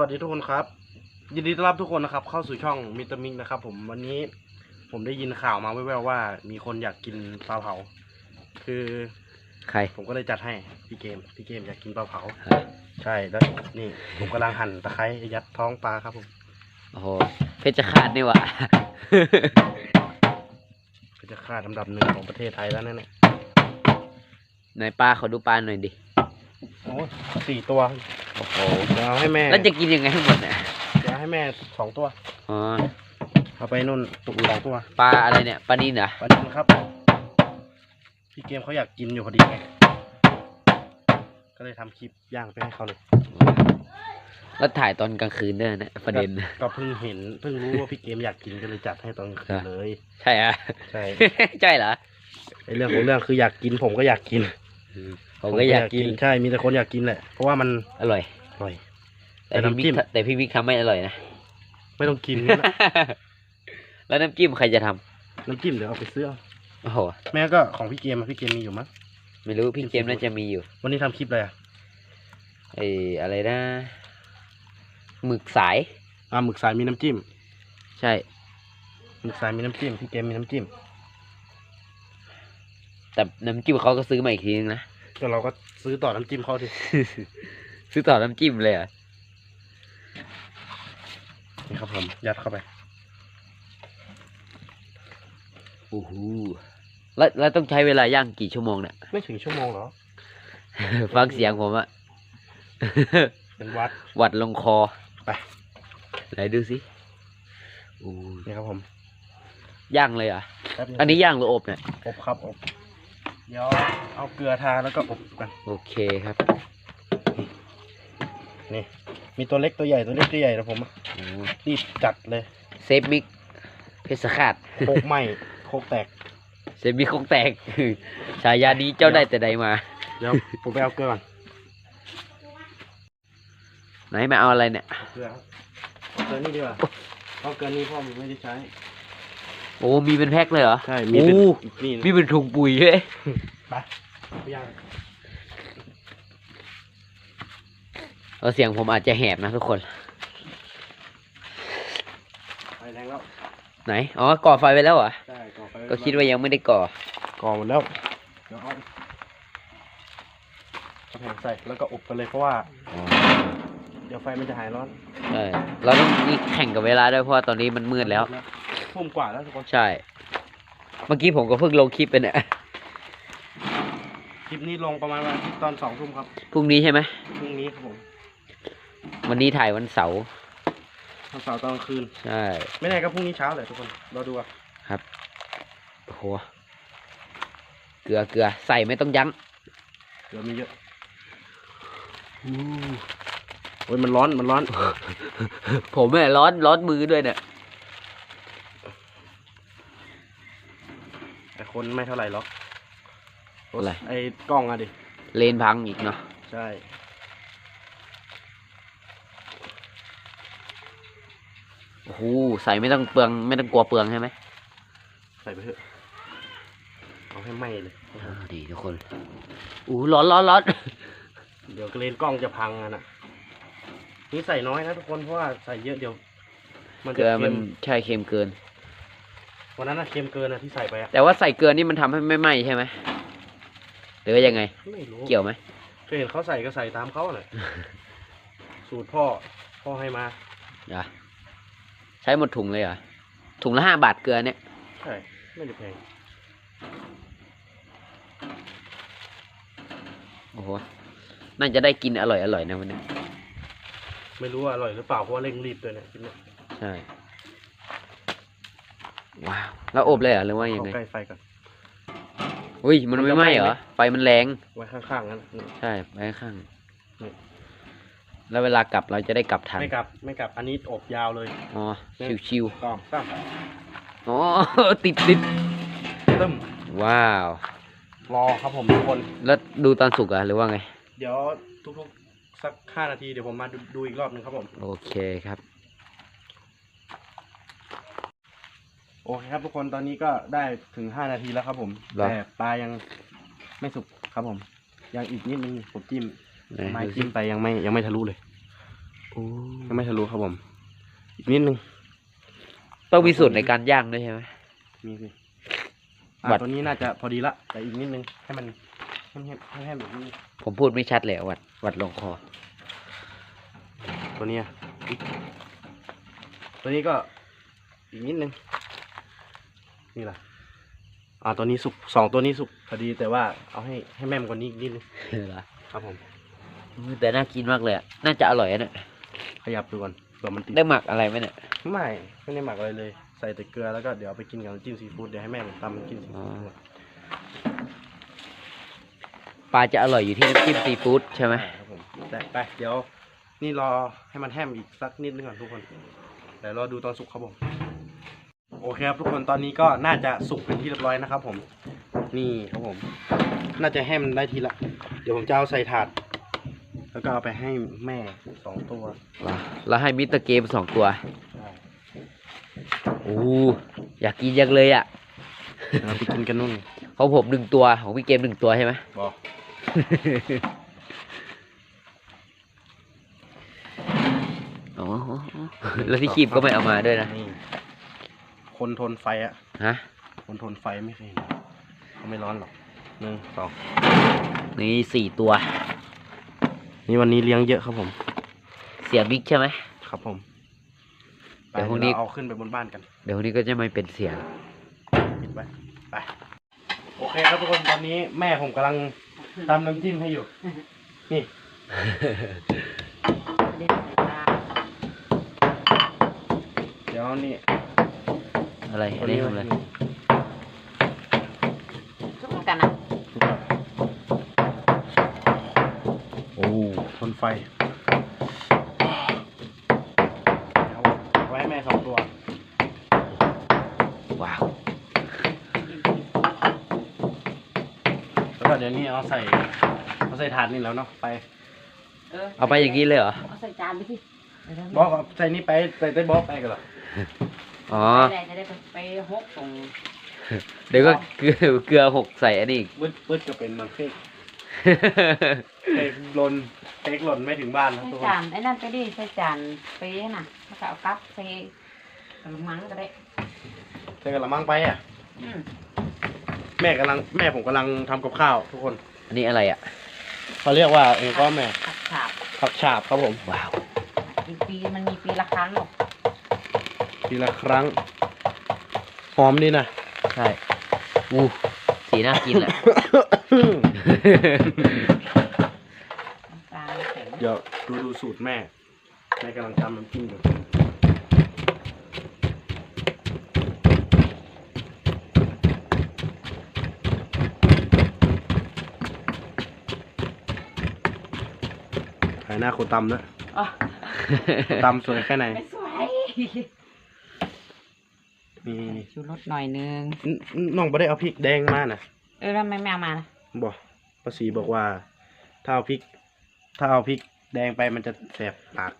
วัสดีทุกคนครับ ยินดีต้อนรับทุกคนนะครับ เข้าสู่ช่องมิตรมิกนะครับ ผมวันนี้ผมได้ยินข่าวมาแว่วๆว่า มีคนอยากกินปลาเผา คือใคร ผมก็เลยจัดให้พี่เกมพี่เกมอยากกินปลาเผาครับใช่แล้วนี่ผมกำลังหั่นตะไคร้ยัดท้องปลาครับผมโอ้โหเพชรขาดนี่หวะก็จะค่าอันดับหนึ่งของประเทศไทยแล้วนั่นแหละไหนปลาขอดูปลาหน่อยดิโอ้สี่ตัว โอ้โหเดี๋ยวเอาให้แม่แล้วจะกินยังไงทั้งหมดเนี่ยเดี๋ยวให้แม่สองตัว อ๋อเอาไปนู่นสองตัว ปลาอะไรเนี่ยปลานินเหรอประเด็นครับ พี่เกมเขาอยากกินอยู่พอดีไง ก็เลยทำคลิปย่างไปให้เขาเลยแล้วถ่ายตอนกลางคืนด้วยนะประเด็นก็เพิ่งเห็นเพิ่งรู้ว่าพี่เกมอยากกินก็เลยจัดให้ตอนกลางคืนเลย ใช่อะ ใช่ ใช่เหรอไอเรื่องของเรื่องคืออยากกินผมก็อยากกิน ผมก็อยากกินใช่มีแต่คนอยากกินแหละเพราะว่ามันอร่อยอร่อย แต่แต่พี่น้ำจิ้มบิ๊กแต่พี่บิ๊กทำไม่อร่อยนะไม่ต้องกินนะแล้วน้ำจิ้มใครจะทำน้ำจิ้มเดี๋ยวเอาไปซื้อเอาโอ้โหแม่ก็ของพี่เกมอะพี่เกมมีอยู่มั้งไม่รู้พี่เกมน่าจะมีอยู่ วันนี้ทำคลิปอะไรอะไอ้อะไรนะหมึกสายอ่าหมึกสายมีน้ำจิ้ม ใช่หมึกสายมีน้ำจิ้มพี่เกมมีน้ำจิ้มแต่น้ำจิ้มเขาก็ซื้อมาอีกทีนึงนะ ก็เราก็ซื้อต่อน้ำจิ้มเขาดิซื้อต่อน้ำจิ้มเลยเหรอะนี่ครับผมยัดเข้าไปโอ้โหแล้วแล้วต้องใช้เวลาย่างกี่ชั่วโมงเนี่ย ไม่ถึงชั่วโมงหรอฟังเสียงผมอะ เป็นวัด หวัดลงคอไป ไหนดูสิโอ้นี่ครับผมย่างเลยเหรอะ แป๊บนึงอันนี้ย่างหรืออบเนี่ย อบครับอบ เดี๋ยวเอาเกลือทาแล้วก็อบกันโอเคครับ นี่ มีตัวเล็กตัวใหญ่ตัวเล็กตัวใหญ่นะผมอะโอ้รีบจัดเลยเซฟมิกเพชรขาดโคกไหมโคกแตก เซฟมิกคงแตก ฉายานี้เจ้าได้แต่ใดมา เดี๋ยวผมไปเอาเกลือก่อนไหนมาเอาอะไรเนี่ย เกลือครับเอาเกลือนี่ดีกว่าเอาเกลือนี่พ่อผมไม่ได้ใช้ โอ้มีเป็นแพ็คเลยเหรอใช่ มีเป็นโอ้นี่มีเป็นถุงปุ๋ยเลยไปไปย่างเอาเสียงผมอาจจะแหบนะทุกคนไปแรงแล้ว ไหน อ๋อ ก่อไฟไว้แล้วเหรอ ใช่ ก่อไฟก็คิดว่ายังไม่ได้ก่อ ก่อหมดแล้ว เดี๋ยวเอาเอาแผ่นใส่ แล้วก็อบกันเลยเพราะว่า เดี๋ยวไฟมันจะหายร้อนใช่เราต้องนี่แข่งกับเวลาด้วยเพราะว่าตอนนี้มันมืดแล้ว ทุ่มกว่าแล้วทุกคนใช่ เมื่อกี้ผมก็เพิ่งลงคลิปไปเนี่ยคลิปนี้ลงประมาณวันตอนสองทุ่มครับพรุ่งนี้ใช่ไหมพรุ่งนี้ครับผมวันนี้ถ่ายวันเสาร์วันเสาร์ตอนกลางคืน ใช่ไม่แน่ก็พรุ่งนี้เช้าเลยทุกคนรอดูอะครับโอ้โหเกลือเกลือใส่ไม่ต้องยั้งเดี๋ยวมีเยอะโอ้ยมันร้อนมันร้อน ผมเนี่ยร้อนร้อนมือด้วยเนี่ย แต่ คนไม่เท่าไหร่หรอกอะไร ไอ้กล้องอะดิ เลนพังอีกเนาะ ใช่ โอ้โห ใส่ไม่ต้องเปลือง ไม่ต้องกลัวเปลืองใช่ไหมใส่ไปเถอะ เอาให้ไหม้เลย อ่าดีทุกคนอู้ร้อนร้อนร้อน เดี๋ยวเลนส์กล้องจะพังอะนะนี่ใส่น้อยนะทุกคน เพราะว่าใส่เยอะเดี๋ยว มันเกจะลือมัเค็นมใช่เค็มเกิน วันนั้นอะเค็มเกินอะที่ใส่ไปอะแต่ว่าใส่เกลือนี่มันทำให้ไม่ไหม้ใช่ไหมหรือว่ายังไง ไม่รู้เกี่ยวไหมเคยเห็นเขาใส่ก็ใส่ตามเขาเลย สูตรพ่อ พ่อให้มาอะใช้หมดถุงเลยเหรอถุงละห้าบาทเกลือเนี่ย ใช่ไม่ได้แพงโอ้โห น่าจะได้กินอร่อยอร่อยนะวันนี้ ไม่รู้ว่าอร่อยหรือเปล่าเพราะว่าเร่งรีบด้วยเนี่ยกินเนี่ย ใช่ ว้าวแล้วอบเลยเหรอหรือว่ายังเอาไงใกล้ไฟก่อน อุ้ยมันมันไม่จะไหม้ไหม้เหรไหมอไฟมันแรง ไว้ข้างๆนั้นน่ะ ใช่ไว้ข้าง นี่ แล้วเวลากลับเราจะได้กลับทัน ไม่กลับไม่กลับอันนี้อบยาวเลยอ๋อเนี่ยชิวกล้องตั้มๆ อ๋อ ติดติดตึ้มว้าว รอครับผมทุกคน แล้วดูตอนสุกอะหรือว่าไง เดี๋ยวทุกๆ สักห้านาทีเดี๋ยวผมมาดูดูอีกรอบหนึงครับผม โอเคครับ โอเคครับทุกคนตอนนี้ก็ได้ถึงห้านาทีแล้วครับ ผมเหรอ แต่ปลายังไม่สุกครับผม ยังอีกนิดนึงผมจิ้มไหนไม้ดูสิจิ้มไปยังไม่ยังไม่ทะลุเลยยังไม่ทะลุครับผม อีกนิดนึง ต้องมีสูตรในการย่างด้วยใช่ไหม มีสิวัอ่าดตัวนี้น่าจะพอดีละ แต่อีกนิดนึงให้มันให้มันให้ให้แบบนี้ ผมพูดไม่ชัดเลยอะวัดวัดลงคอ ตัวเนี้ยตัวนี้ก็อีกนิดนึง นี่แหละอ่าตัวนี้สุกสองตัวนี้สุกพอดีแต่ว่าเอาให้ให้แม่มกว่านี้อีกนิดนึงเหรอครับผมอุ๊ยแต่น่ากินมากเลยอะน่าจะอร่อยอะเนี่ยขยับดูก่อนเผื่อมันติดได้หมักอะไรไหมเนี่ยไม่ไม่ได้หมักอะไรเลย ใส่แต่เกลือแล้วก็เดี๋ยวเอาไปกินกับน้ำจิ้มซีฟู้ดเดี๋ยวให้แม่ผมตำน้ำจิ้มซีฟู้ดอ๋อปลาจะอร่อยอยู่ที่น้ำจิ้มซีฟู้ดใช่ไหมใช่ครับผมแต่ไปเดี๋ยว นี่รอให้มันแห้มอีกสักนิดนึงก่อนทุกคนเดี๋ยวรอดูตอนสุกครับผม โอเคครับทุกคนตอนนี้ก็น่าจะสุกเป็นที่เรียบร้อยนะครับ ผม นี่ครับผม น่าจะแห้มได้ทีละ เดี๋ยวผมจะเอาใส่ถาด แล้วก็เอาไปให้แม่สองตัวเหรอแล้วให้มิสเตอร์เกมสองตัวใช่โอ้อยากกินยังเลยอะเอาไปกินกันนู่นของผมหนึ่งตัวของพี่เกมหนึ่งตัวใช่ไหมบอกอ๋อแล้วที่คีบก็ไม่เอามาด้วยนะนี่ คนทนไฟอะฮะคนทนไฟไม่เคยเห็นเขาไม่ร้อนหรอกหนึ่งสองนี่สี่ตัว นี่วันนี้เลี้ยงเยอะครับผม เสียบิ๊กใช่ไหมครับผมไปเดี๋ยวพรุ่งนี้เราเอาขึ้นไปบนบ้านกัน เดี๋ยววันนี้ก็จะไม่เป็นเสียงปิดไปไปโอเคครับทุกคนตอนนี้แม่ผมกำลังตำน้ำจิ้มให้อยู่ นี่ เดี๋ยวนี่ อะไรอันนี้ทำอะไรทุกคนกันนะโอ้ทนไฟเดี๋ยวไว้ให้แม่สองตัว ว้าวแล้วก็เดี๋ยวนี้เอาใส่เอาใส่ถาดนี่แล้วเนาะไปเอาไปอย่างนี้เลยเหรอ เอาใส่จานไปที่บอกเอาใส่นี่ไปใส่ใต้บล็อกไปกันเหรอ อ๋อ ไปไหนจะได้ไปไปหกตรงเดี๋ยวก็เกลือเกลือหกใส่อันนี้อีก วืดวืดก็เป็นมันเฟกเฟกหล่นเฟกหล่นไม่ถึงบ้านครับใส่ทุกคนจานไอ้นั่นไปดิใส่จานไปน่ะแล้วก็เอากลับใส่กระมังก็ได้ใส่กระมังไปอะ อืมแม่กำลังแม่ผมกำลังทำกับข้าวทุกคนอันนี้อะไรอะ เขาเรียกว่าเองก็แม่ผัดฉาบผักฉาบครับผม ว้าว อีกปีมันมีปีละครั้งหรอก ทีละครั้ง หอมดีนะใช่อู้สีน่ากินอะน้ำตาลแข็งเดี๋ยวดูดูสูตรแม่ แม่กำลังทำน้ำจิ้มอยู่ถ่ายหน้าโคตำนะอ๋อ ตำสวยแค่ไหน ไม่สวย นี่ชูรสหน่อยนึงนน้องไม่ได้เอาพริกแดงมานะเออแล้วทำไมไม่เอามาล่ะบอกป้าศรีบอกว่า ถ้าเอาพริก ถ้าเอาพริกแดงไปมันจะแสบปาก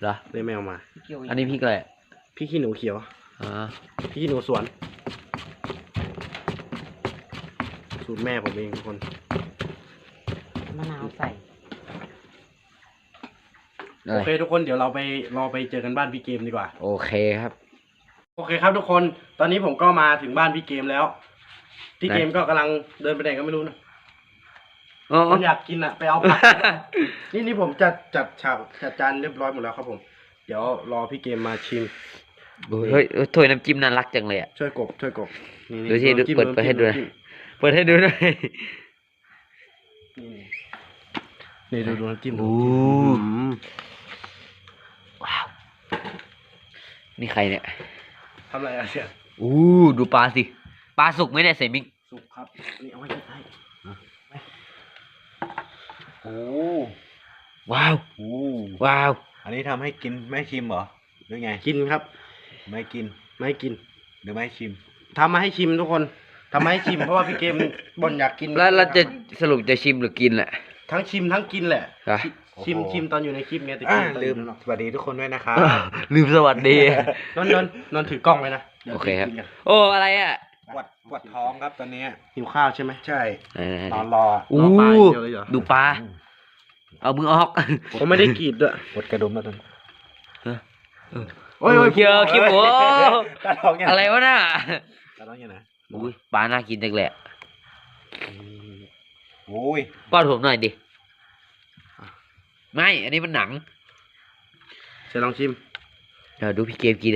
เหรอ เลยไม่เอามาเกี่ยวอันนี้พริกอะไรอะพริกขี้หนูเขียวอ๋อพริกขี้หนูสวน สูตรแม่ผมเองทุกคนมะนาวใส่ อะโอไรเคทุกคนเดี๋ยวเราไปรอไปเจอกันบ้านพี่เกมดีกว่า โอเคครับ โอเคครับทุกคน ตอนนี้ผมก็มาถึงบ้านพี่เกมแล้ว พี่ไหนเกมก็กำลังเดินไปไหนก็ไม่รู้นะอ๋อคนอยากกินอะ ไปเอาผัก นี่นี่ผมจัดจัดฉากจัดจานเรียบร้อยหมดแล้วครับผม เดี๋ยวรอพี่เกมมาชิม เฮ้ยเฮ้ยถ้วยน้ำจิ้มน่ารักจังเลยอะ ช่วยกบช่วยกบนี่นี่ดูสิน้ำจิ้มเปิดน้ำเปิดให้จิ้มดูหน่อยน้ำจิ้มเปิดให้ดูหน่อยนี่นี่ดูดูน้ำจิ้มโอ้อืมว้าว นี่ใครเนี่ย ทำอะไรอะเสี่ยอู้ดูปลาสิ ปลาสุกไหมเนี่ยใส่มิกสุกครับนี่เอาไว้ให้โอ้ว้าวโอ้ว้าว อันนี้ทำให้กินไม่ชิมเหรอหรือไง กินครับ ไม่กินไม่ให้กินหรือไม่ชิม ทำมาให้ชิมทุกคนทำมาให้ชิมเพราะว่าพี่เกมบ่นอยากกินแล้วเราจะสรุปจะชิมหรือกินแหละ ทั้งชิมทั้งกินแหละฮะ ชิมโอ้โหชิมตอนอยู่ในคลิปไงแต่อ่ากินตอนอลืยู่มข้างนอกสวัสดีทุกคนด้วยนะครับ ลืมสวัสดี นนท์นนท์นนท์ถือกล้องไว้นะดี๋ยวโอเคครับ กินกันโอ้อะไรอะปวดปวดท้องครับตอนนี้หิวข้าวใช่ไหมใช่ไหนนอนๆรอๆอู้รอปลาอย่างเดียวเลยเหรอดูปลาเอามือออก ผมไม่ได้กรีดด้วยปวดกระดุมแล้วตอนโอ้ยโอ้ยเคียวคิมโอ้ตาท้องยังอะไรวะน่ะตาท้องยังไงอุ้ยปลาน่ากินจังแหละโอ้ยป้อนผมหน่อยดิ ไม่ อันนี้มันหนังเชญลองชิม เดี๋ยวดูพี่เกมกิน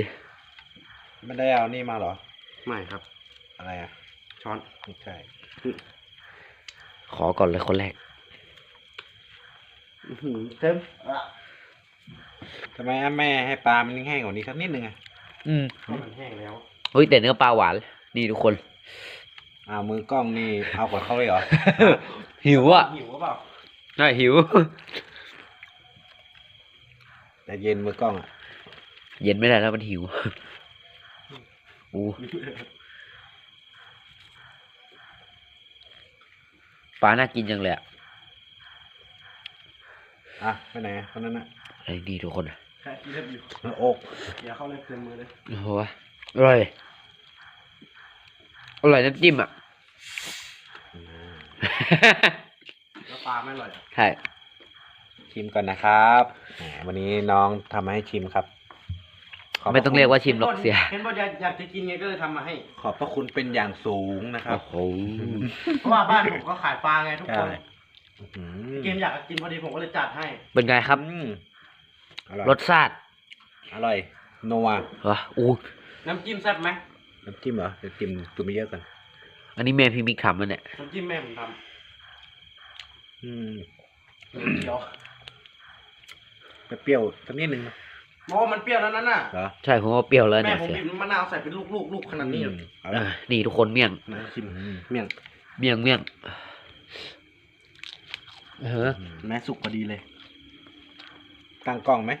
ไม่ได้เอานี่มาเหรอ ไม่ครับ อะไรอะ ช้อนไม่ใช่ ขอก่อนเลยคนแรกอื้อหือเต็มทำไมแม่ให้ปลามันแห้งกว่านี้สักนิดนึงอะอืมเพราะมันแห้งแล้ว เฮ้ยแต่เนื้อปลาหวาน นี่ทุกคน อ้าวมือกล้องนี่เอากว่าเขาเลยเหรอ หิวอะหิวหรือเปล่า น่าหิว แต่เย็นมือกล้องอะเย็นไม่ได้แล้วมันหิวอู้ปลาน่ากินจังเลยอะอะไปไหนคนนั้นอะอะไรนี่ทุกคนแค่ที่เล็บอยู่โอกเดี๋ยวเข้าเลยเต็มมือเลยโอ้โหอร่อยอร่อยน้ำจิ้มอะ แล้วปลาไม่อร่อยอะใช่ ชิมก่อนนะครับแหมวันนี้น้องทำมาให้ชิมครับขบพะไม่ต้องเรียกว่าชิมหรอกห็นเสียเห็นว่าอยากอยากจะกินไงก็เลยทำมาให้ ขอบพระคุณเป็นอย่างสูงนะครับ โอ้โหเพราะว่าบ้านผมก็ขายปลาไงทุกคน ใช่ อื้อหือเกมอยากกินพอดีผมก็เลยจัดให้ เป็นไงครับ อืมอร่อยรสชาติอร่อยนัวเหรออู้น้ำจิ้มแซ่บไหมน้ำจิ้มเหรอเดี๋ยวจิ้มจุ่มไม่เยอะกันอันนี้แม่พี่มิกทำมันเนี่ยน้ำจิ้มแม่ผมทอืมำเดียว เปรี้ยวสักนิดนึงนะเพราะว่ามันเปรี้ยวนั้นน่ะ เหรอใช่ผมว่าเปรี้ยวแล้วแม่เนี่ยผมเสียบีบมะนาวใส่เป็นลูกลูกลูกขนาดนี้อืมเอาเอละอนี่ทุกคนเมี่ยง นะชิมอืมเมี่ยงเมี่ยงเมี่ยงเออแม่สุกพอดีเลย ตั้งกล้องไหม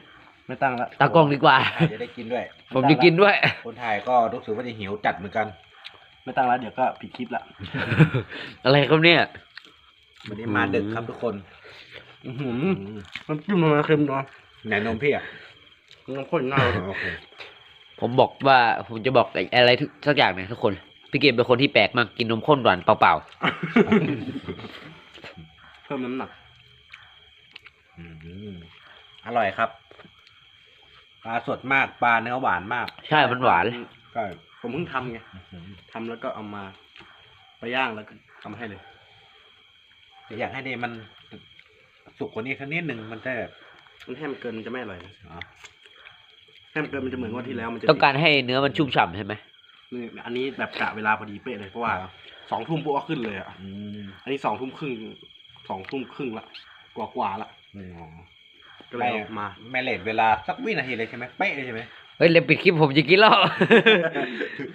ไม่ตั้งละตากล้องดีกว่า จะได้กินด้วยผมจะกินด้วย คนถ่ายก็รู้สึกว่าจะหิวจัดเหมือนกัน ไม่ตั้งละเดี๋ยวก็ปิดคลิปละอะไรครับเนี่ย วันนี้มาดึกครับทุกคน อื้อหืออืมน้ำจิ้มมันเค็มเนาะไหนนมพี่อะน้ำข้นน่าโอเคผมบอกว่าผมจะบอกอะไรทุกสักอย่างเนี่ยทุกคน พี่เกมเป็นคนที่แปลกมากกินนมข้นหวานเปล่าเพิ่มน้ำหนักอืมอร่อยครับปลาสดมากปลาเนื้อหวานมากๆ ใช่มันหวานก็ผมเพิ่งทำไงทำแล้วก็เอามาไปย่างแล้วก็ทำให้เลยอยากให้เดมัน สุกกว่านี้สักนิดหนึ่งมันจะแบบมันแห้มเกินมันจะไม่อร่อยนะอ๋อแห้มเกินมันจะเหมือนว่าที่แล้วมันจะต้องการให้เนื้อมันชุ่มฉ่ำใช่ไหมนี่อันนี้แบบกะเวลาพอดีเป๊ะเลยเพราะว่าสองทุ่มปุ๊บก็ขึ้นเลยอะอืมอันนี้สองทุ่มครึ่งสองทุ่มครึ่งละกว่ากว่าๆละอ๋อก็เลยเอามาไม่เลทเวลาสักวินาทีเลยใช่ไหมเป๊ะเลยใช่ไหมเฮ้ยเร็วปิดคลิปผมจะกินแล้ว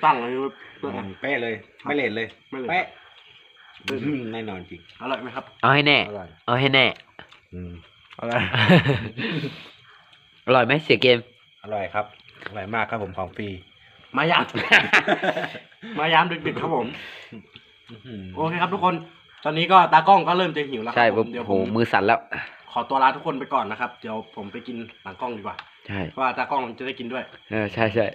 ตั้งเลยว่าอืมเป๊ะเลย ไม่เลทเลยไม่เลยเป๊ะอืมแน่นอนจริงอร่อยไหมครับ เอาให้แน่ อร่อย เอาให้แน่ อืมอร่อย อร่อยไหมเสียเกม อร่อยครับ อร่อยมากครับผมของฟรี มายาม มายามดึกๆครับผมอื้อหือโอเคครับทุกคน ตอนนี้ก็ตากล้องก็เริ่มจะหิวแล้วคใช่รับผผมมเดี๋ยวโหผมมือสั่นแล้ว ขอตัวลาทุกคนไปก่อนนะครับ เดี๋ยวผมไปกินหลังกล้องดีกว่าใช่เพราะว่าตากล้องจะได้กินด้วยเออใช่ใช่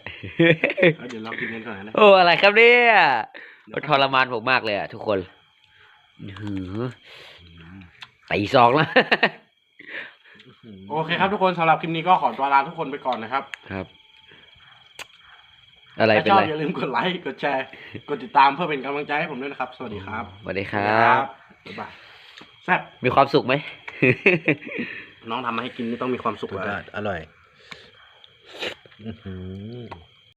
แล้วเดี๋ยวเรากินกันก่อนนะ โอ้อะไรครับเนี่ยทรมานผมมากเลยอะทุกคนอื้อหือ ตีสองแล้ว โอเคครับทุกคนสำหรับคลิปนี้ก็ขอตัวลาทุกคนไปก่อนนะครับครับ อะไรถ้าเป็นชอบไรอย่าลืมกดไลค์กดแชร์กดติดตามเพื่อเป็นกำลังใจให้ผมด้วยนะครับ สวัสดีครับสวัสดีครับ บ๊ายบายแซ่บมีความสุขไหม น้องทำมาให้กินนี่ต้องมีความสุขสุดแล้วยอดอร่อย อื้อหือ